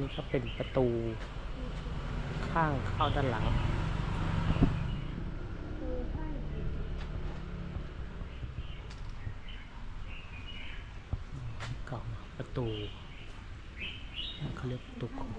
นี่ก็เป็นประตู ข้างเข้าด้านหลัง กล่องประตูเขาเรียกประตูโคง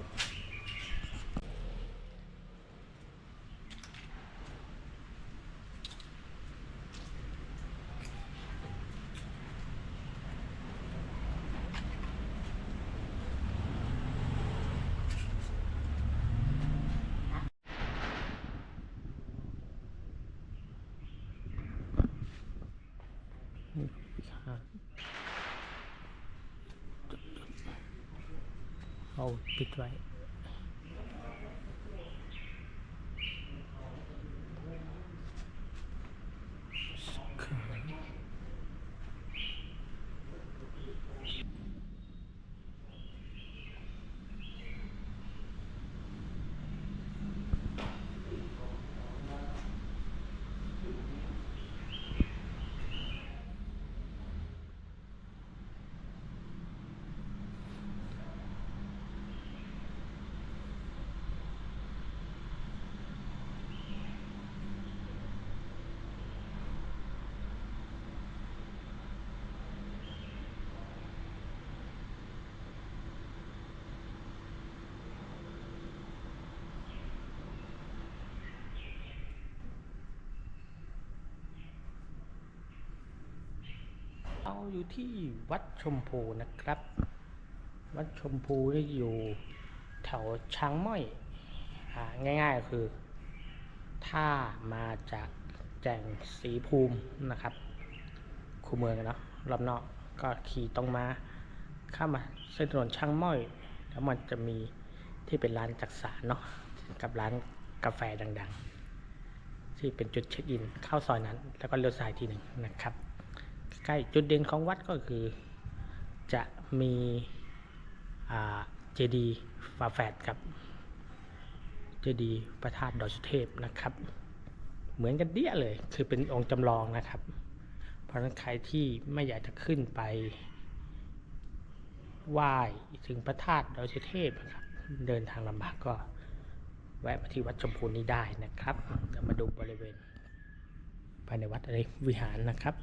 นี่ วิหาร เอาปิดไว้เราอยู่ที่วัดชมพูนะครับ วัดชมพูนี่อยู่แถวช้างม้อยอง่ายๆคือ ถ้ามาจากแจ่งสีภูมินะครับคูเมืองเนาะรอบนอกก็ขี่ตรงมาข้ามาเส้นถนนช้างม้อย แล้วมันจะมีที่เป็นร้านจักสารเนาะกับร้านกาแฟดัง ๆ ที่เป็นจุดเช็คอินเข้าซอยนั้น แล้วก็เลี้ยวซ้ายทีหนึ่งนะครับ ใกล้จุดเด่นของวัดก็คือจะมีเจดีฝาแฝดกับเจดีพระธาตุดอยสุเทพนะครับ เหมือนกันเดี้ยเลยคือเป็นองค์จำลองนะครับ เพราะนั้นใครที่ไม่อยากจะขึ้นไปไหว้ถึงพระธาตุดอยสุเทพนะครับ เดินทางลำบากก็แวะมาที่วัดชมพูนี้ได้นะครับเดี๋ยวมาดูบริเวณภายในวัดอะไรวิหารนะครับ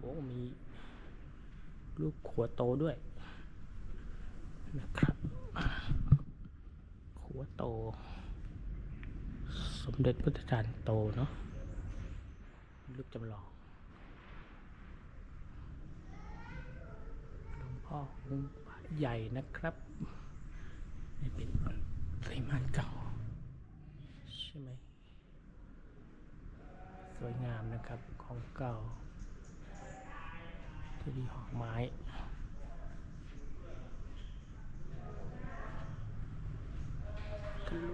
โอ้มีรูปขัวโตด้วยนะครับ ขัวโต สมเด็จพุทธจารย์โตเนาะรูปจำลองหลวงพ่อองค์ใหญ่นะครับนี่เป็นปริมาณเก่า ใช่ไหม สวยงามนะครับของเก่า ทีดีหอกไม้ทะลุ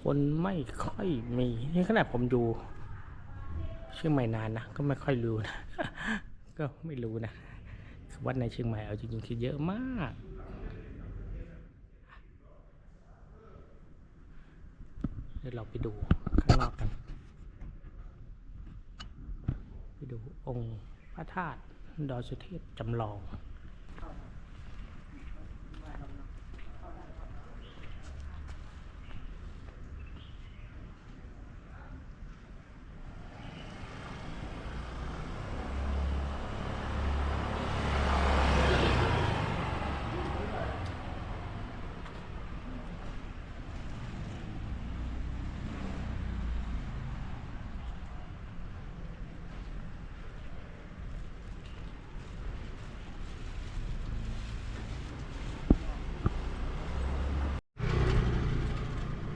คนไม่ค่อยมี นี่ขนาดผมดูเชียงใหม่นานนะ ก็ไม่ค่อยรู้นะ ก็ไม่รู้นะ วัดในเชียงใหม่เอาจริงๆคือเยอะมาก เดี๋ยวเราไปดูข้างนอกกัน ไปดูองค์พระธาตุดอยสุเทพจำลอง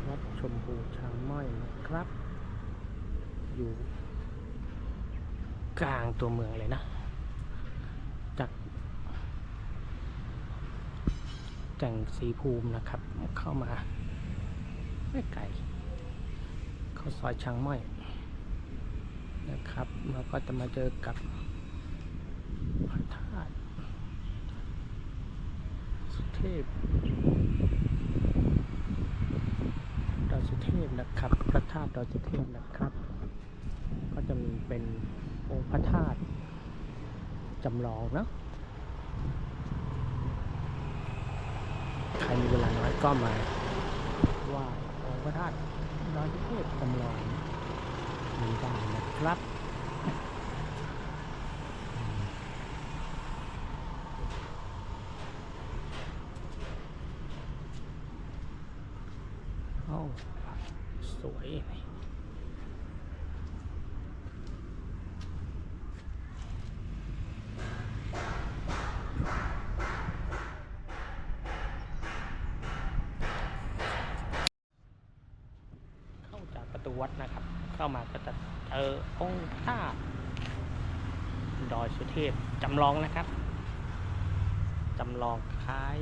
วัดชมพูช้าง ม้อยนะครับ อยู่กลางตัวเมืองเลยนะ จากแจ่งสีภูมินะครับ เข้ามาไม่ไกล เข้าซอยช้างม้อยนะครับแล้วก็จะมาเจอกับพระธาตุสุเทพ เทพนะครับ พระธาตุดอยสุเทพนะครับ ก็จะมีเป็นองค์พระธาตุจำลองนะใครมีเวลาน้อยก็มาไหว่าองค์พระธาตุดอยสุเทพจำลองมีได้นะครับโอ้ สวยเข้าจากประตูวัดนะครับ เข้ามาก็จะเจอองค์พระธาตุดอยสุเทพจำลองนะครับจำลองคล้าย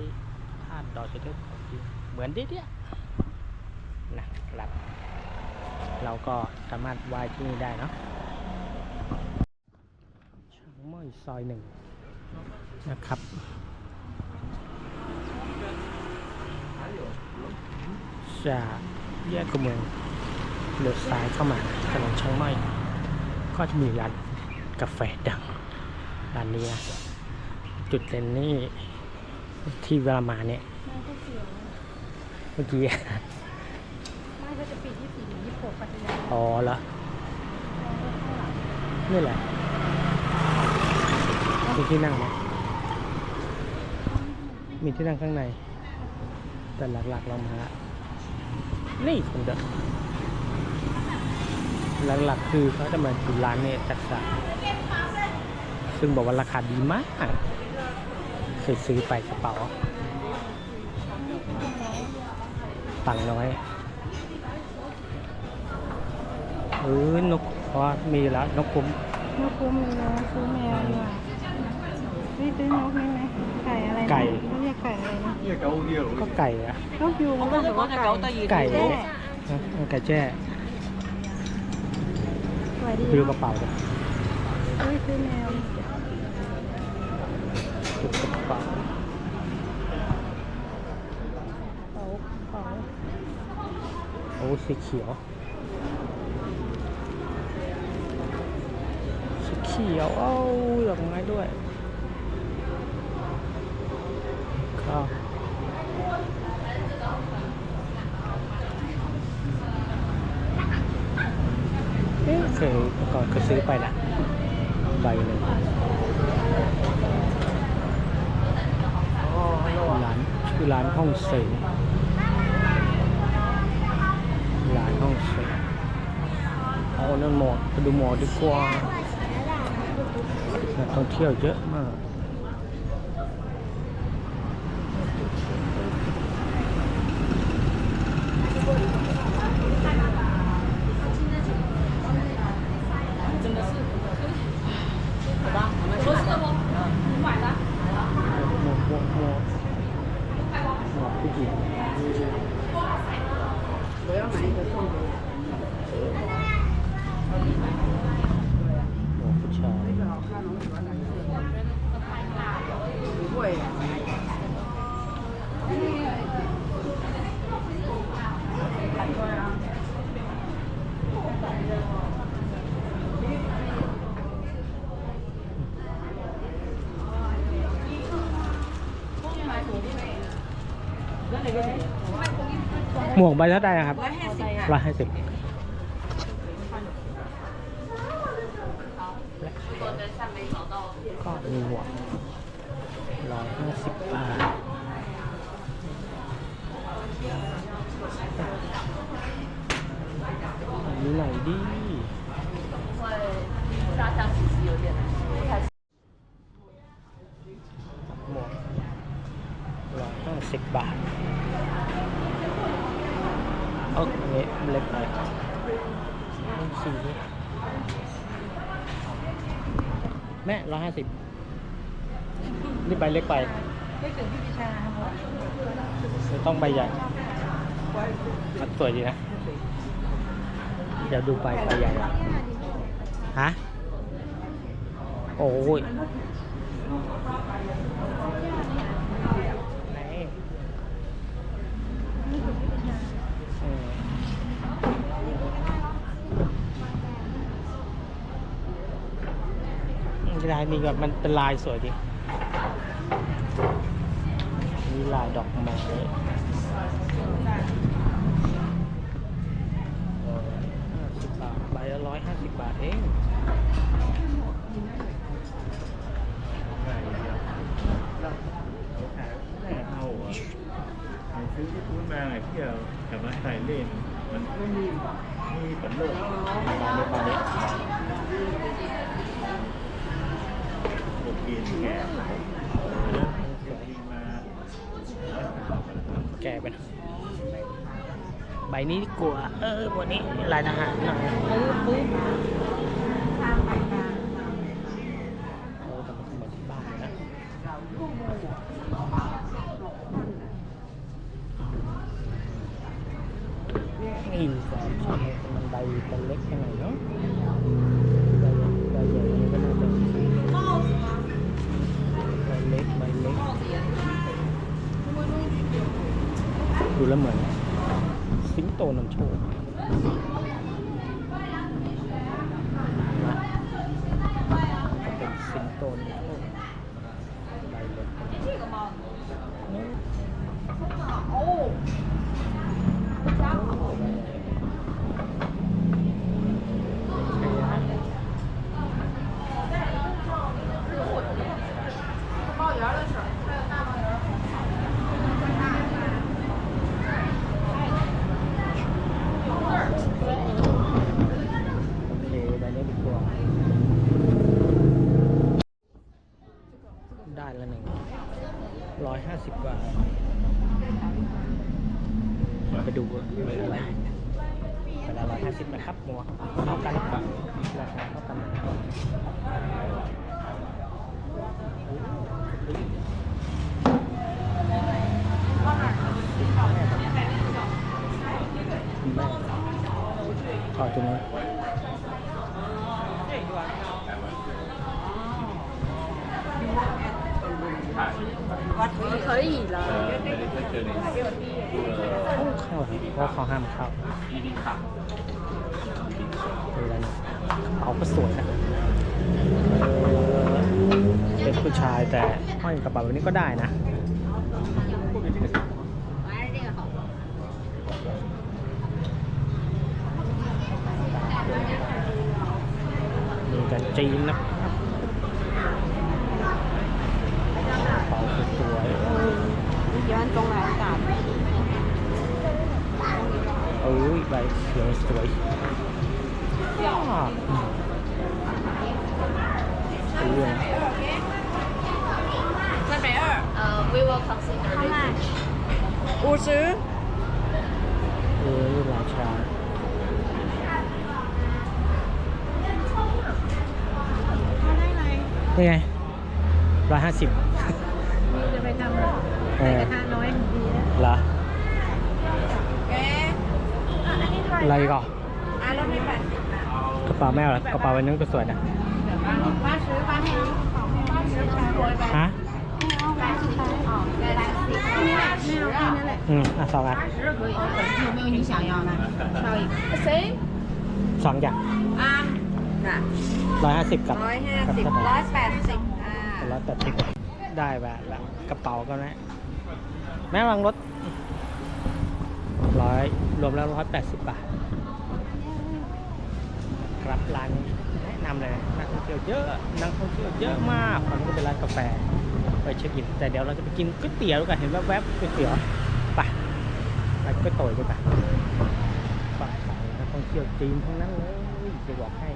ธาตุดอยสุเทพของจริงเหมือนเดีย รับเราก็สามารถไหว้ที่นี่ได้เนาะช่างม้อยซอยหนึ่งนะครับจากแยกกุมเมืองเลี้ยวซ้ายเข้ามาถนนช่างไม้ก็จะมีร้านกาแฟดังร้านนี้นะจุดเด่นนี่ที่เวลามาเนี่ยเมื่อกี้ จะปิดที่สี่ยี่สิบหกปัตยอ๋อเหรอนี่แหละมีที่นั่งไหมมีที่นั่งข้างใน แต่หลักๆเรามาละนี่คุณเดหลักๆคือเขาจะมาดูร้านเนี่ยจักษาซึ่งบอกว่าราคาดีมากเคยซื้อไปกระเป๋าตังน้อย เออนกเพราะว่ามีแล้วนกคุ้มนกคุ้มเลยนะซื้อแมวดีกว่านี่ซื้อนกนี่ไหมไก่อะไรนะไก่ เขาเรียกไก่อะไรนะก็ไก่อะนกยูงหรือว่าไก่ไก่แจ้เนี่ยนะไก่แจ้สวยดีดูกระเป๋าเลยเฮ้ยซื้อแมวดูกระเป๋า เป๋าเป๋าโอ้สีเขียวสีเขียว เอ้าดอกไม้ด้วยก็เอ๊ะเคยก่อนเคยซื้อไปนะ ใบหนึ่งร้านชื่อร้านห้องเสงร้านห้องเสงเอานั่นหมอไปดูหมอดีกว่า นักท่องเที่ยวเยอะมาก หมวกหมวกหมวกหมวกหมวกผู้หญิงหมวกผู้ชาย หมวกใบเท่าไหร่ครับร้อยห้าสิบก็มีหมวกร้อยห้าสิบบาทอันนี้ไหนดีหมวกร้อยห้าสิบบาทเอออันนี้เล็กไปนี่สีแม่ร้อยห้าสิบนี่ใบเล็กไป ไม่ถึงพี่พิชาครับจะต้องใบใหญ่มันสวยดีนะ เดี๋ยวดูใบใบใหญ่อะฮะ โอ้ยไหนเออ ลายนี้ก็มันเป็นลายสวยดีมีลายดอกไม้ห้าสิบบาทใบละร้อยห้าสิบบาทเองแม่เอาอะไอ้ซื้อที่พูดมาไอ้เที่ยวแต่มาใส่เล่น มันไม่มีมีปัญโลกมาเนี้มาเนี้ โอเคแก่เดี๋ยวดีมาแกะไปหน่อยใบนี้ดีกว่าเออวันนี้ลายทหารหน่อยปึ๊บปึ๊บโอ้แต่มันเหมือนที่บ้านนะ นี่สามชั้นมันใบเป็นเล็กแค่ไหนเนาะใบใบใหญ่ ดูแล้วเหมือนสิงโตนำโชคนะก็เป็นสิงโตนำโชคใบเล็กนี่ใช่ฮะโอเคใบนี้ดีกว่า ได้แล้วหนึ่งร้อยห้าสิบบาท ไปดูเป็นอะไรเป็นละร้อยห้าสิบนะครับหมวกเท่ากันครับราคาเท่ากันเลยแม่ เอาตรงนี้ 可以了。 เข้าเพราะเขาห้ามเข้าดูแล้วเนี่ยกระเป๋าก็สวยนะเออเป็นผู้ชายแต่ห้อยกระเป๋าแบบนี้ก็ได้นะ ตีนนะครับเป๋าสวยย้อนตรงไหนกลับโอ้ยใบสวยสวยยอดเรื่อง Uh, we will consider ข้าง this. หน้าอูซื้อ เออราชา นี่ไงร้อยห้าสิบ นี่จะไปทำใส่กระทะน้อยดีนะ เหรอ แกอันนี้เท่า อะ ไห ไร ร่ ก่อน อ่ะเรามีแปดสิบนะ กระเป๋าแม่เหรอกระเป๋าใบนึงก็สวยนะ 八十八十八十八十 ฮะ 八十哦，再来四个。没有，没有。 อืมอ่ะสองอัน 十可以，有没有你想要的？挑一个。谁？ สองอย่าง 啊，那ร้อยห้าสิบกับร้อยห้ากับสิบเท่าไหร้ร่อยแปดสิบอ่าร้อยแปดสิบได้แบบแล้วกระเป๋าก็นะแม่วางรถร้อยรวมแล้วร้อยแปดสิบบาทครับร้านนี้แนะนำเลยนักท่องเที่ยวเยอะนักท่องเที่ยวเยอะมากมันก็เป็นร้านกาแฟไปเช็คอินแต่เดี๋ยวเราจะไปกินก๋วยเตี๋ยวกันเห็นแวบๆก๋วยเตี๋ยวไปไปก๋วยเตี๋ยวกันไปฝากขายนักท่องเที่ยวจีนทั้งนั้นเลย จะบอกให้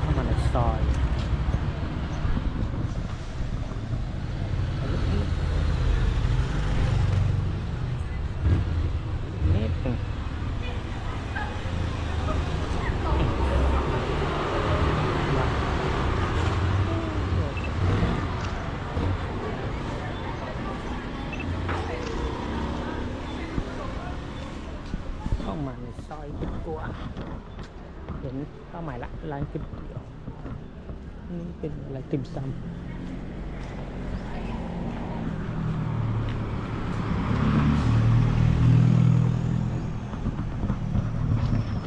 เข้ามาในซอย เาใหม่ละร้านก๋วเตี๋ยวนี่เป็นอะไรติมซำ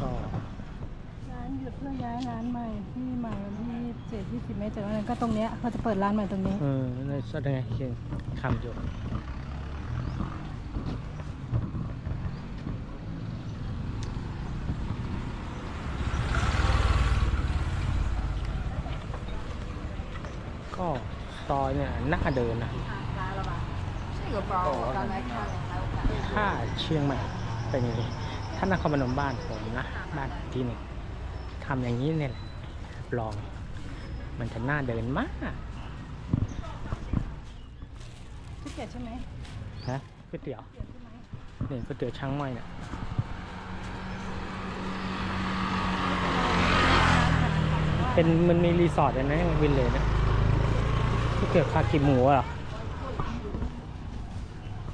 ก็ร้านหยุดเพื่อย้ายร้านใหม่ที่ใหม่ที่เจ็ดที่สิบเมตรแต่วันนั้นก็ตรงเนี้ยเขาจะเปิดร้านใหม่ตรงนี้ เออในแสดงงเขียนคำอยู่ ซอยเนี่ยน่าเดินนะถ้าเชียงใหม่เป็นอย่างนี้ถ้านครพนมบ้านผมนะบ้านที่หนึ่งทำอย่างนี้เนี่ยแหละลองมันจะน่าเดินมากที่เกียจใช่ไหมฮะก๋วยเตี๋ยวนี่ก๋วยเตี๋ยวช้างม้อยเนี่ยเป็นมันมีรีสอร์ทเลยนะวินเลยนะ ก๋วยเตี๋ยวคากิหมูอะเหรอ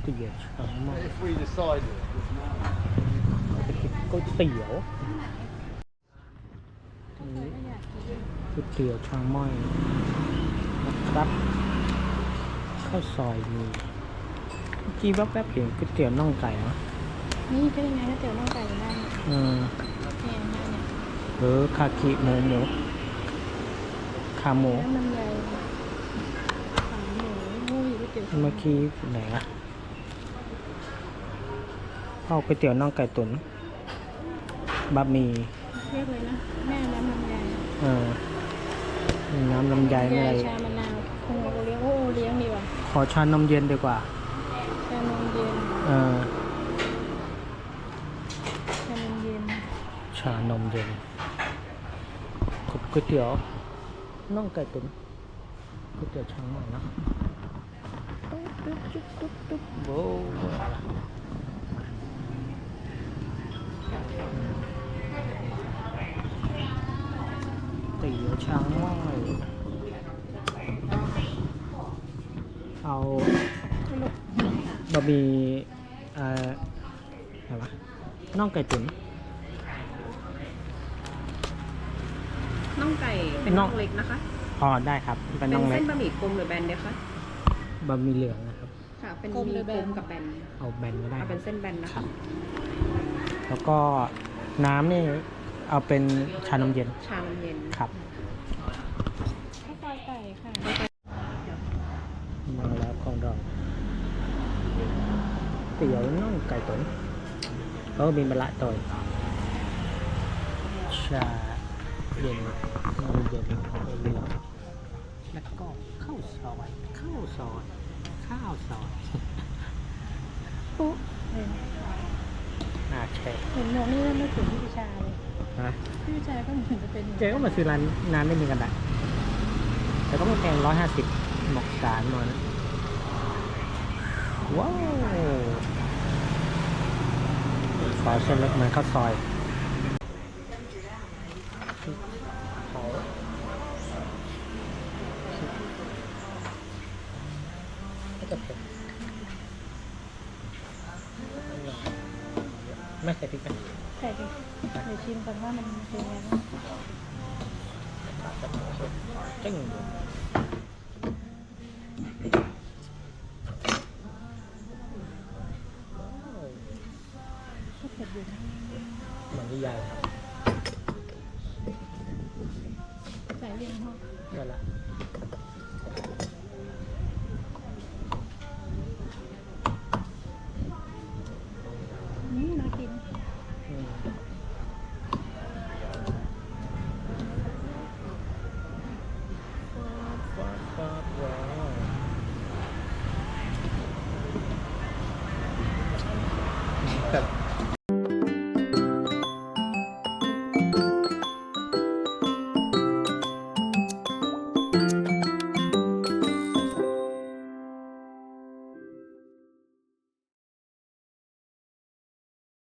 ก๋วยเตี๋ยวช้างม้อย If we decided. ก๋วยเตี๋ยวนี่ก๋วยเตี๋ยวช้างม้อยนะครับข้าวซอยมีเมื่อกี้แวบๆเห็นก๋วยเตี๋ยวน่องไก่นะนี่ก็ยังไงก็เตี๋ยวน่องไก่อยู่ได้เนี่ยอืมเนี่ยเนี่ยเนี่ยหรือคากิหมูหมูขาหมูแล้วมันใหญ่ขาหมูงูอยู่ก๋วย เตี๋ยวเมื่อกี้ไหนอะเอาก๋วยเตี๋ยวน่องไก่ตุ๋นบะหมี่เรียกเลยนะแม่น้ำลำไยเออน้ำลำไยไม่อะไรชามะนาวคงโอเลี้ยงโอ้โอเลี้ยงดีว่ะขอชานมเย็นดีกว่าชานมเย็นเออชานมเย็นชานมเย็นกับก๋วยเตี๋ยวน่องไก่ตุ๋นก๋วยเตี๋ยวช้างใหม่นะตุ๊บ ตุ๊บตุ๊บตุ๊บตุ๊บโว้เตี๋ยวช้างม้อยเอาบะหมี่เอ่ออะไรวะน่องไก่ตุ๋นน่องไก่เป็นน่น่อองงเล็กนะคะ อ๋อ ได้ครับ เป็นเป็นน่องเล็เส้กนบะหมี่กลมหรือแบนเดียวคะ บะหมี่เหลืองนะครับ ค่ะ เป็นมีกลมกับแบนเอาแบนก็ได้เอาคเป็รับนเส้นแบนนะครัคะบ แล้วก็น้ำนี่เอาเป็นชานมเย็นชาลมเย็น ครับ ข้าวซอยไก่ค่ะ มาแล้วของเราเตี๋ยวน่องไก่ตุ๋นแล้วก็มีมะระต่อยชาเย็นนมเย็นเหลืองแล้วก็ข้าวซอยข้าวซอย ข้าวซอยปุ๊บเห็นน่าใช่เห็นหมวกนี่แล้วนึกถึงพี่วิชาเลยนะพี่วิชาก็เหมือนจะเป็นเจ๊ก็มาซื้อร้านน้ำได้มีกันได้แต่ก็ไม่แพงร้อยห้าสิบหมกสารมานะว้าวขอเส้นเล็กเหมือนข้าวซอยขอก็จะเผ็ดไม่ ใส่พริกไหมใส่ดิเดี๋ยวชิมก่อนว่ามันเป็นยังไงบ้างจึ้ง